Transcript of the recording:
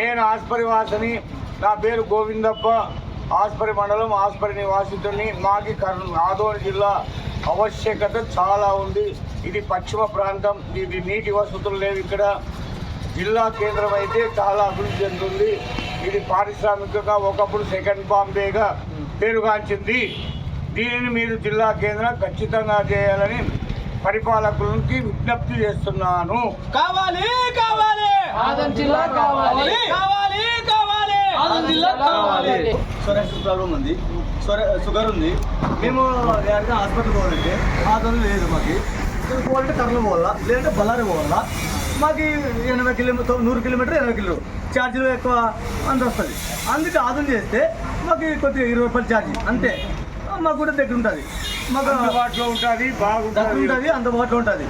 నేను ఆస్పరి వాసని. నా పేరు గోవిందప్ప. ఆస్పరి మండలం ఆస్పరి నివాసితుని మాకి కర్నూలు ఆదోని జిల్లా ఆవశ్యకత చాలా ఉంది. ఇది పశ్చిమ ప్రాంతం. ఇది నీటి వసతులు లేవు ఇక్కడ. జిల్లా కేంద్రం అయితే చాలా అభివృద్ధి చెందుతుంది ఇది పారిశ్రామికంగా ఒకప్పుడు సెకండ్ బాంబేగా పేరుగాంచింది. దీనిని మీరు జిల్లా కేంద్రం ఖచ్చితంగా చేయాలని పరిపాలకులకి విజ్ఞప్తి చేస్తున్నాను. కావాలి కావాలి. ఆదం జిల్లా కావాలి. కావాలి కావాలి ఆదం జిల్లా కావాలి. షుగర్ ప్రాబ్లం ఉంది. షుగర్ షుగర్ ఉంది. మేము ఎక్కడికి హాస్పిటల్ పోవాలంటే ఆదరణ లేదు మాకు. ఇక్కడ పోవాలంటే కర్నూలు పోవాలా? లేదంటే బళ్ళారి పోవాలా? మాకు ఎనభై కిలోమీటర్ నూరు కిలోమీటర్ ఎనభై కిలో ఛార్జీలు ఎక్కువ అంత వస్తుంది. అందుకే ఆదరణ చేస్తే మాకు కొద్దిగా ఇరవై రూపాయలు ఛార్జీ. అంతే. మాకు కూడా దగ్గర ఉంటుంది. అందుబాటులో ఉంటుంది బాగుంటుంది. అందుబాటులో ఉంటుంది.